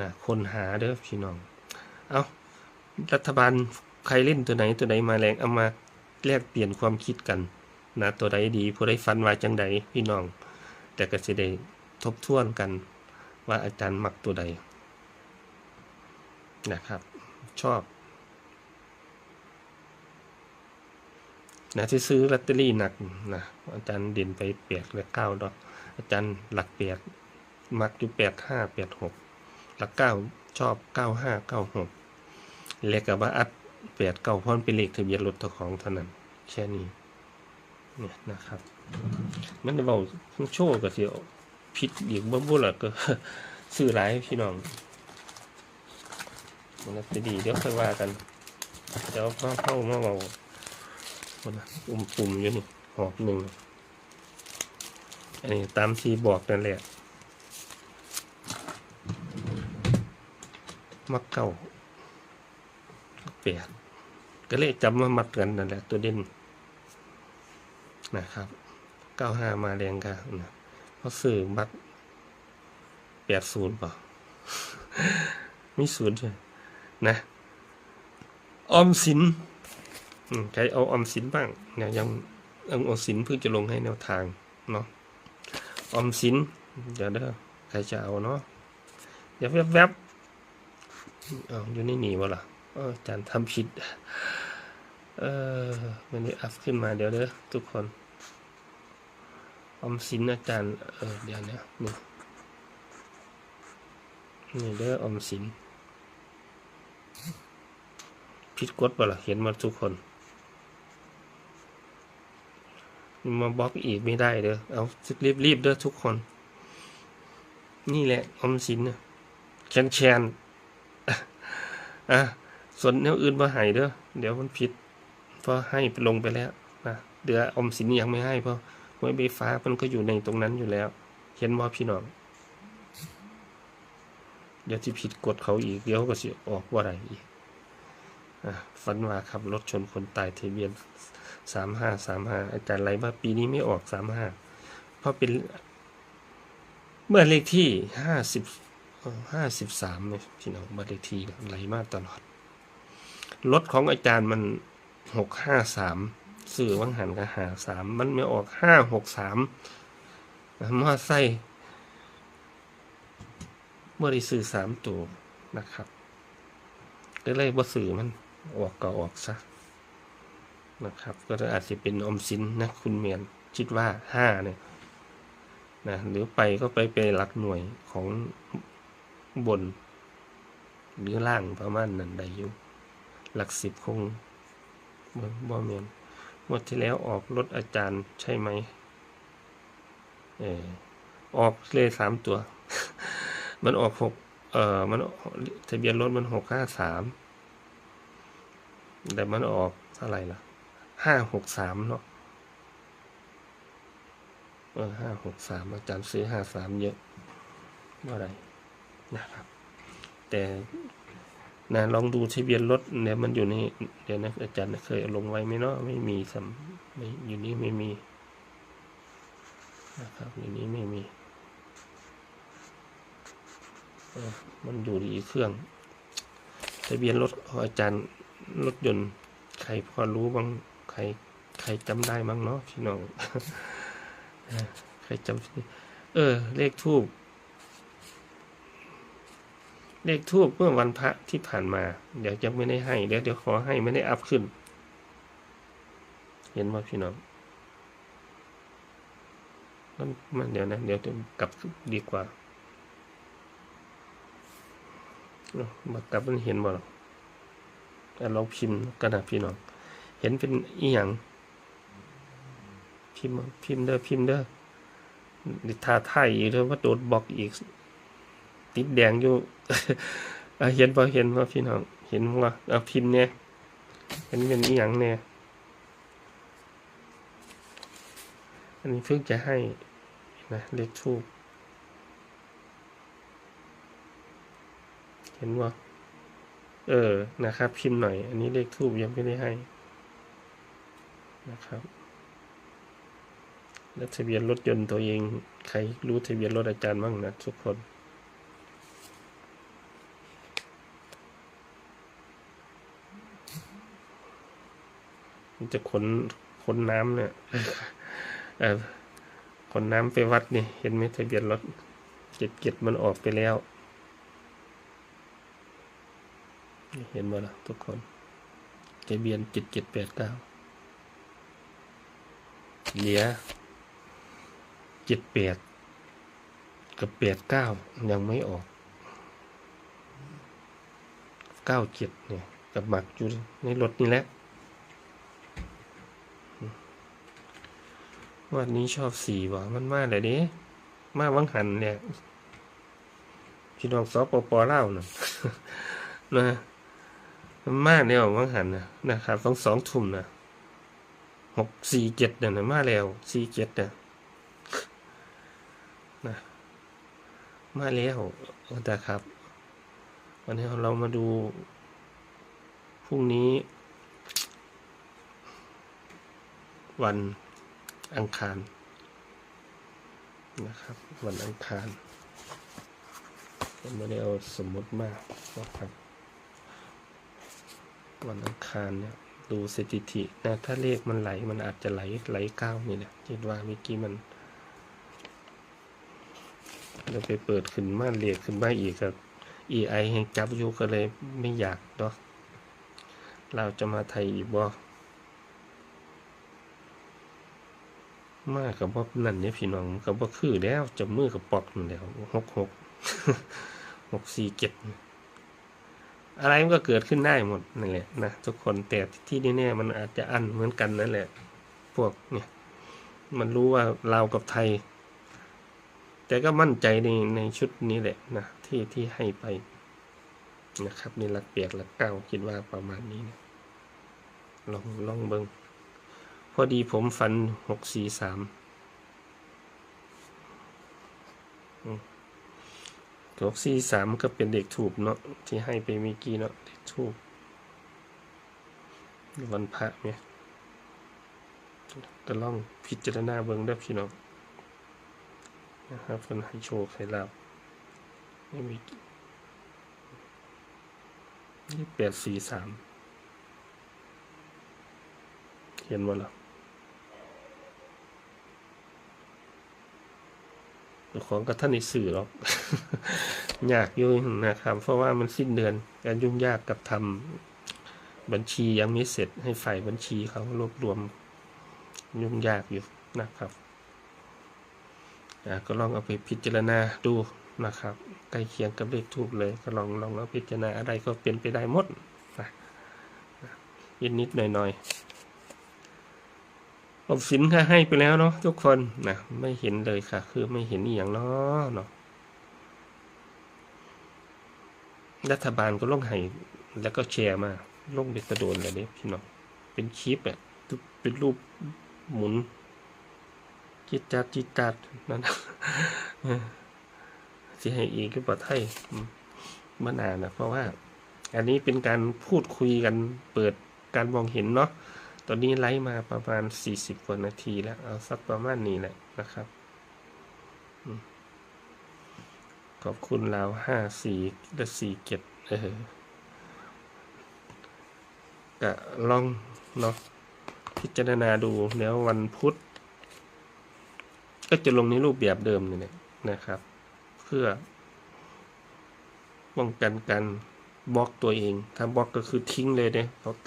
นะคนหาเด้อพี่น้อง เอารัฐบาลใครเล่นตัวไหนตัวไหนมาแรงเอามาแลกเปลี่ยนความคิดกันนะตัวใดดีผู้ใดฟันว่าจังใดพี่น้อง แต่ก็จะได้ทบทวนกันว่าอาจารย์มักตัวใดนะครับ ชอบนะที่ซื้อลอตเตอรี่หนักนะอาจารย์เด่นไปเปียกและเก้าดอกอาจารย์หลักเปียกมักอยู่แปดห้าแปดหก หลักเก้าชอบเก้าห้าเก้าหกเลขกับว่าอัดแปดเก้าพราะมันเป็นเลขทะเบียนรถเจ้าของเท่านั้นแค่นี้เนี่ยนะครับมันจะบอกโชว์กับเสียผิดอีกบ่บ่ล่ะก็ซื้อหลายพี่น้องมันจะดีเดี๋ยวค่อยว่ากันเดี๋ยวเข้าเข้ามาเบาคนนะอุ้มปุ่มอยู่นี่หอบหนึ่งอันนี้ตามที่บอกนั่นแหละ มักเก่าแปดก็เลยจำมามัดกันนั่นแหละตัวเด่นนะครับเก้าห้ามาแรงกันนะเพราะสื่อบัตรแปดศูนย์เปล่ามีศูนย์ใช่นะ ออมสินใครเอาออมสินบ้างเนี่ยยังเอาออมสินเพิ่งจะลงให้แนวทางเนาะออมสินเดี๋ยวเด้อใครจะเอาเนาะเดี๋ยวแวบๆ เอาอยู่ในหนีวะล่ะเอออาจารย์ทำผิด เออมันได้อัพขึ้นมาเดี๋ยวเด้อทุกคน ออมสินอาจารย์ เออ เดี๋ยวนะนี่นี่เด้อออมสินผิดกฎเปล่าล่ะเห็นมาทุกคนมาบล็อกอีกไม่ได้เด้อเอารีบรีบเด้อทุกคน นี่แหละออมสินน่ะแคนแคน อะส่วนแนวอื่นมาหายเด้อเดี๋ยวมันผิดเพราะให้ลงไปแล้วนะเดือออมสินยังไม่ให้เพราะหวยใบฟ้ามันก็อยู่ในตรงนั้นอยู่แล้ว เห็นว่าพี่น้องเดี๋ยวที่ผิดกฎเขาอีกเดี๋ยวก็สิออกว่าอะไรอีกอะฝันว่าขับรถชนคนตายทะเบียนสามห้าสามห้าอาจารย์ไรว่าปีนี้ไม่ออกสามห้าเพราะเป็น เมื่อเลขที่ห้าสิบ ห้าสิบสามเนี่ยพี่น้องบ้านเลขที่ไหลมาตลอด รถของอาจารย์มันหกห้าสามสื่อวังหันกับหาสามมันไม่ออกห้าหกสามมอไซค์เมื่อได้สื่อสามตัวนะครับก็เลยบ่สื่อมันออกก็ออกซะนะครับ ก็อาจจะเป็นออมสินนะคุณเมียนคิดว่าห้าเนี่ยนะหรือไปก็ไปไปหลักหน่วยของ บน หรือล่างประมาณนั้นได้อยู่ หลักสิบคงบ่บเมียนงวดที่แล้วออกรถอาจารย์ใช่ไหมเออออกเลยสามตัว มันออกหกเอ่อมันทะเบียนรถมันหกห้าสามแต่มันออกเท่าไรล่ะห้าหกสามเนาะเออห้าหกสามอาจารย์ซื้อห้าสามเยอะเมื่อไร นะครับ แต่นะลองดูทะเบียนรถเนี่ยมันอยู่ในเดี๋ยวนะอาจารย์เคยลงไว้ไหมเนาะไม่มีสัมไม่อยู่นี้ไม่มีนะครับอยู่นี้ไม่มีเออมันอยู่ที่เครื่องทะเบียนรถของอาจารย์รถยนต์ใครพอรู้บ้างใครใครจำได้บ้างเนาะพี่น้องใครจำเออเลขทูบ เลขทูบเมื่อวันพระที่ผ่านมา เดี๋ยวจะไม่ได้ให้เดี๋ยวเดี๋ยวขอให้ไม่ได้อัพขึ้น เห็นว่าพี่น้องมันมันเดี๋ยวนะเดี๋ยวจะกลับดีกว่าเอามากลับมันเห็นบ่หรอกแต่ลองพิมพ์กันนะพี่น้อง เห็นเป็นอีหยังพิมพ์พิมพ์เด้อพิมพ์เด้อดิทาไทายอีกเด้อว่าโดนบล็อกอีก ติดแดงอยู่เห็นพอเห็นว่าพี่น้อง เห็นว่าเอาพิมพ์เนี่ยเห็นเป็นอีหยังเนี่ยอันนี้เพิ่งจะให้นะเลขทูบเห็นว่าเออ นะครับ พิมพ์หน่อย อันนี้เลขทูบยังไม่ได้ให้ นะครับแล้วทะเบียนรถยนต์ตัวเอง ใครรู้ทะเบียนรถอาจารย์บ้างนะทุกคน จะขนขนน้ำเนี่ยเออขนน้ำไปวัดนี่ เห็นไหมทะเบียนรถเจ็ดเจ็ดมันออกไปแล้ว เห็นบ่ล่ะทุกคนทะเบียนเจ็ดเจ็ดแปดเก้าเหลือเจ็ดแปดกับแปดเก้ายังไม่ออกเก้าเจ็ดเนี่ย กับหมักอยู่ในรถนี่แหละ วันนี้ชอบสีบ่มันมาเลยเด้มาวังหันเนี่ยพี่น้องสปปเล่านะนะมันมาเนี่ยวังหันนะนะครับสองสองทุ่มนะหกสี่เจ็ดเนี่ยนะมาแล้วสี่เจ็ดเนี่ยนะมาแล้วนะครับ วันนี้เรามาดูพรุ่งนี้ วัน อังคารนะครับ วันอังคารผมไม่ได้เอาสมมติมากนะครับ วันอังคารเนี่ยดูสถิตินะถ้าเลขมันไหลมันอาจจะไหลไหลเก้านี่แหละคิดว่าเมื่อกี้มันเราไปเปิดขึ้นมาเลขขึ้นมาอีกครับ EI แห่งจับอยู่ก็เลยไม่อยากเนาะเราจะมาไทยอีกบ่ มากกับว่านั่นเนี่ยพี่น้องกับว่าคือแล้วจะมือกับปอกนั่นแล้วหกหกหกสี่เจ็ดอะไรมันก็เกิดขึ้นได้หมดนั่นแหละนะทุกคนแต่ที่แน่ๆมันอาจจะอันเหมือนกันนั่นแหละ พวกเนี่ย มันรู้ว่าเรากับไทย แต่ก็มั่นใจในในชุดนี้แหละนะที่ที่ให้ไปนะครับนี่หลักเปียกหลักเก้าคิดว่าประมาณนี้นะลองลองเบิงพ อดีผมฟันหกสี่สามหกสี่สามก็เป็นเด็กถูกเนาะที่ให้ไปเมื่อกี้เนาะเด็กถูกวันพระเนี่ยก็ล่องพิจารณาเบิ้งได้พี่น้องนะครับเพิ่นให้โชว์ให้เราไม่มีนี่แปดสี่สามเห็นว่าล่ะเจ้า ของก็ท่านในสื่อหรอกยากอยู่นะครับ เพราะว่ามันสิ้นเดือนการยุ่งยากกับทำบัญชียังไม่เสร็จให้ฝ่ายบัญชีเขารวบรวมยุ่งยากอยู่นะครับอ่าก็ลองเอาไปพิจารณาดูนะครับใกล้เคียงกับเลขทูบเลยก็ลองลองเอาพิจารณาอะไรก็เป็นไปได้หมดนะนิดนิดหน่อยหน่อย ออมสินค่ะให้ไปแล้วเนาะทุกคนนะไม่เห็นเลยค่ะ คือไม่เห็นอย่างเนาะเนาะรัฐบาลก็ลงให้แล้วก็แชร์มาลงเด็กกระโดนเลยเนี่ยพี่น้องเป็นคลิปแบบเป็นรูปหมุนจิตจัดจิตจัดนั่นสิให้อีกก็ปลอดให้มานานนะเพราะว่า อันนี้เป็นการพูดคุยกันเปิดการมองเห็นเนาะ ตอนนี้ไลฟ์มาประมาณสี่สิบกว่านาทีแล้ว เอาสักประมาณนี้แหละนะครับ ขอบคุณเราห้าสี่และสี่เจ็ดเออกะลองเนาะพิจารณาดูแล้ววันพุธ ก็จะลงในรูปแบบเดิมนี่แหละนะครับ เพื่อป้องกันการบล็อกตัวเอง ถ้าบล็อกก็คือทิ้งเลยเนี่ยเขาตัด